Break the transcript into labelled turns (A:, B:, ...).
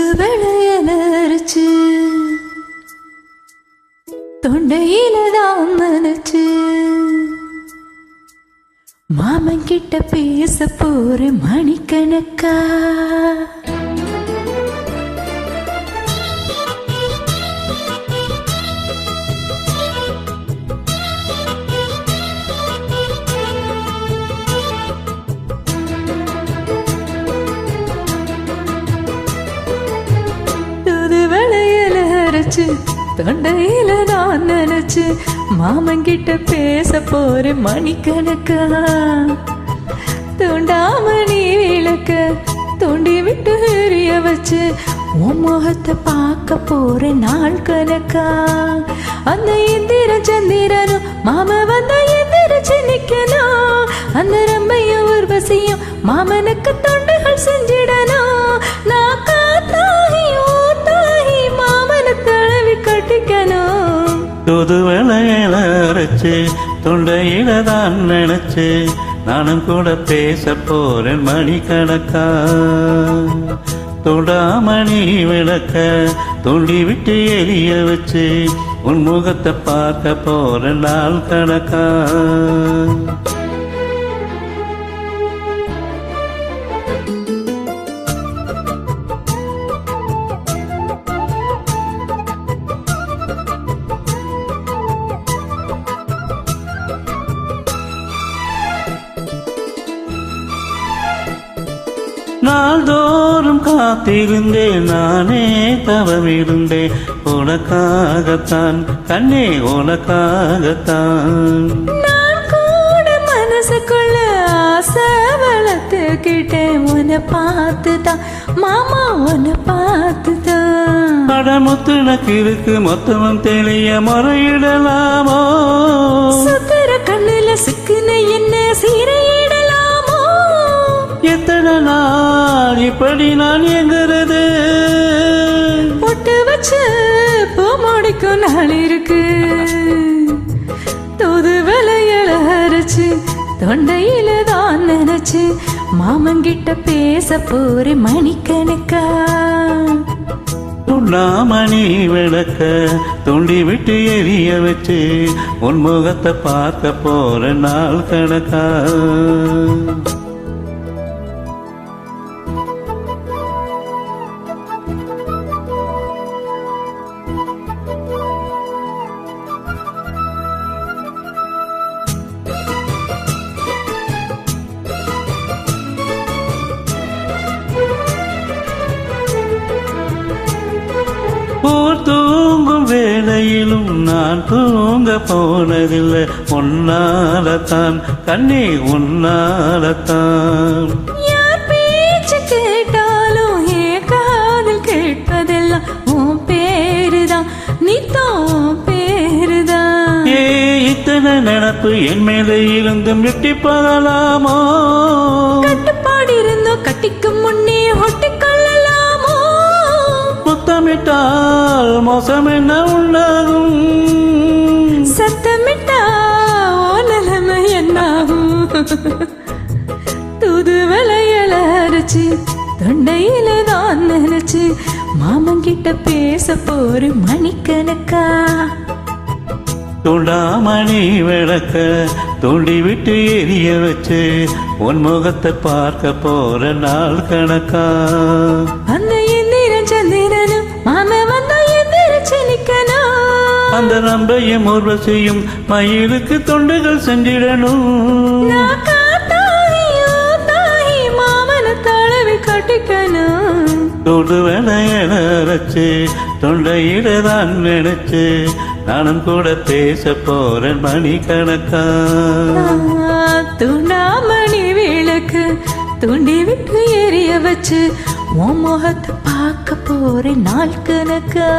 A: പുതുവെളയലറിച്ച് തൊണ്ടയിലതാം നനച്ച് മാമൻ കിട്ട പേസ പോറെ മണിക്കണക്കാ நினைச்சு தொண்டையில நான் நினைச்சு மாமன் கிட்ட பேச போற மணிக்கணக்கா. தூண்டாமணி விளக்க தூண்டி விட்டு எரிய வச்சு உன் முகத்தை பார்க்க போற நாள் கணக்கா. அந்த இந்திர சந்திரனும் மாம வந்த எந்திரிச்சு நிக்கணும் அந்த ரம்மையும் உர்வசியும் மாமனுக்கு தொண்டை கட்டிக்கணும்
B: தூது வேலையில அரைச்சு தொண்டையில தான் நினைச்சு நானும் கூட பேச போறேன் மணிக்கணக்கா தொடாமணி விளக்க தூண்டி விட்டு எரிய வச்சு உன் முகத்தை பார்க்க போற நாள் கணக்கா நாள்தோறும் காத்திருந்தேன் நானே தவமிருந்தேன். உனக்காகத்தான் கண்ணே உனக்காகத்தான்.
A: நான் கூட மனசுக்குள்ள ஆசை வளர்த்துக்கிட்டேன். உன்னை பார்த்து தான் மாமா உன்னை பார்த்து தான்
B: படமுத்துனக்கு இருக்கு மொத்தமும் தெளிய முறையிடலாமோ? நாள் இப்படி நான் எங்கிறது
A: பொட்டு வச்சு பூ முடிக்கும் நாள் இருக்கு. தூது விலையில அரைச்சு தொண்டையில தான் நினைச்சு மாமன் கிட்ட பேச போற மணிக்கணக்கா.
B: துண்ணாமணி விளக்க துண்டி விட்டு எரிய வச்சு உன் முகத்தை பார்க்க போற நாள் கணக்கா? ஊர் தூங்கும் வேளையிலும் நான் தூங்க போனதில்லை. உன்னாலத்தான் கண்ணே உன்னாலத்தான்.
A: கேட்டாலும் ஏன் காதில் கேட்பதெல்லாம் உன் பேருதான். நித்தம் உன் பேருதான்.
B: ஏ இத்தனை நினப்பு என் மேலே இருந்தும் விட்டி போகலாமோ
A: கட்டுப்பாடு இருந்தோம் கட்டிக்கு முன்னே ஒட்டிக்கொள்ளலாமோ
B: மோசம் என்ன உண்டாகும்
A: சத்தமிட்டா ஓ நிலைமை என்னாகும். தூது விளையல அரைச்சு தொண்டையில தான் நினைச்சு மாமன் கிட்ட பேச போற மணிக்கணக்கா?
B: துண்டாமணி விளக்க தூண்டி விட்டு எரிய வச்சு உன் முகத்தை பார்க்க போற நாள் கணக்கா.
A: அந்த எந்திரன் சந்திரனும் மாம வந்தா
B: அந்த நம்பையும் உர்வசியும் மயிலுக்கு தொண்டுகள் செஞ்சிடணும்.
A: நான் காத்தாகியோ தாகி மாமனை தழுவி கட்டிக்கணும்.
B: தொடு வேலையில அரைச்சு தொண்டையில தான் நினைச்சு நானும் கூட பேச போறேன் மணி கணக்கா.
A: துணாமணி விளக்கு தூண்டி விட்டு எரிய வச்சு உன் முகத்தை பார்க்க போறேன் நாள் கணக்கா.